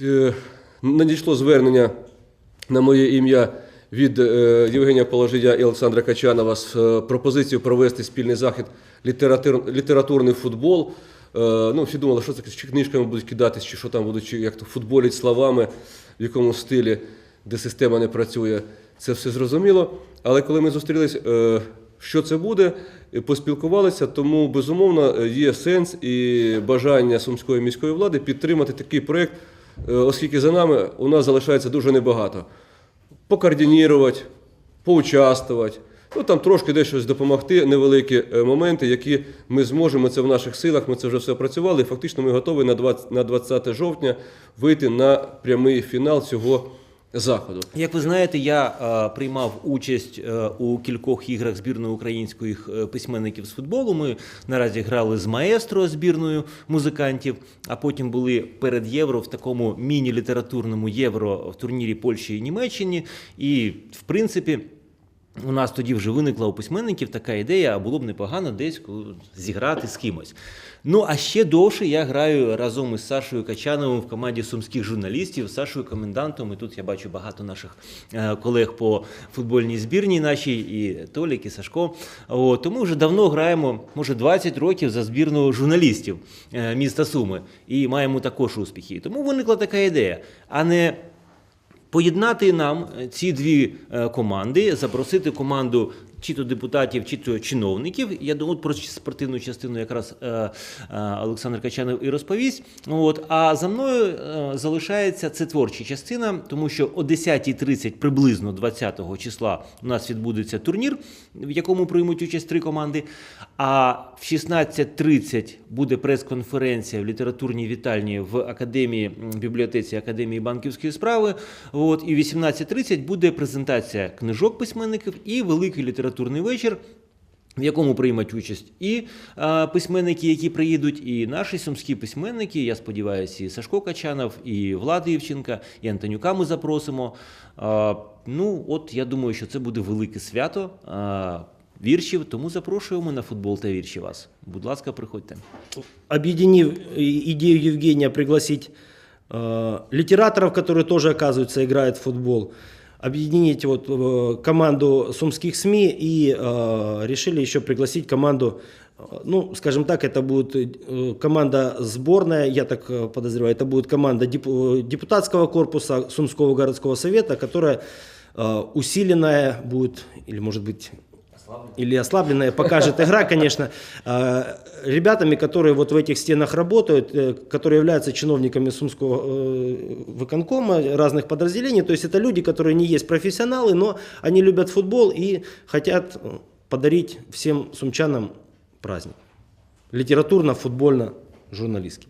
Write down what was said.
Е, Надійшло звернення на моє ім'я від е, Євгенія Положия і Олександра Качанова з е, пропозицією провести спільний захід літератур, літературний футбол. Ну, всі думали, що це чи книжками будуть кидатись, чи що там будуть, чи як то футболять словами, в якому стилі, де система не працює. Це все зрозуміло. Але коли ми зустрілись, що це буде, поспілкувалися, тому безумовно є сенс і бажання сумської міської влади підтримати такий проєкт, е, оскільки за нами у нас залишається дуже небагато. Покоординувати, поучаствувати. Ну там трошки десь щось допомогти, невеликі е, моменти, які ми зможемо. Це в наших силах. Ми це вже все працювали. І фактично ми готові на 20, на 20 жовтня вийти на прямий фінал цього заходу. Як ви знаєте, я е, приймав участь е, у кількох іграх збірної українських е, письменників з футболу. Ми наразі грали з маестро збірною музикантів, а потім були перед євро в такому міні-літературному євро в турнірі Польщі і Німеччині. І в принципі. У нас тоді вже виникла у письменників така ідея, а було б непогано десь зіграти з кимось. Ну а ще довше я граю разом із Сашою Качановим в команді сумських журналістів, Сашою комендантом. І тут я бачу багато наших е, колег по футбольній збірній нашій, і Толік, і Сашко. О, тому вже давно граємо, може, 20 років за збірну журналістів е, міста Суми, і маємо також успіхи. Тому виникла така ідея, а не поєднати нам е, ці дві е, команди, запросити команду чи то депутатів, чи то чиновників. Я думаю, про спортивну частину якраз е, е, Олександр Качанов і розповість. От, а за мною е, залишається це творча частина, тому що о 10.30 приблизно 20 числа у нас відбудеться турнір, в якому приймуть участь три команди. А в 16.30 буде прес-конференція в літературній вітальні в академії бібліотеці Академії банківської справи. От, і в 18.30 буде презентація книжок письменників і великий літературний вечір. В якому приймуть участь і е, письменники, які приїдуть, і наші сумські письменники. Я сподіваюся, і Сашко Качанов, і Влада Євченка, і Антонюка ми запросимо. Е, ну, от я думаю, що це буде велике свято е, віршів, тому запрошуємо на футбол та вірші вас. Будь ласка, приходьте. объединив и- идею Евгения пригласить э, литераторов, которые тоже, оказывается, играют в футбол, объединить вот э, команду сумских СМИ и э, решили еще пригласить команду, э, ну, скажем так, это будет э, команда сборная, я так э, подозреваю, это будет команда деп- э, депутатского корпуса Сумского городского совета, которая э, усиленная будет, или может быть или ослабленная, покажет игра, конечно, э, ребятами, которые вот в этих стенах работают, э, которые являются чиновниками Сумского э, выконкома, разных подразделений. То есть это люди, которые не есть профессионалы, но они любят футбол и хотят э, подарить всем сумчанам праздник. Литературно, футбольно, журналистский.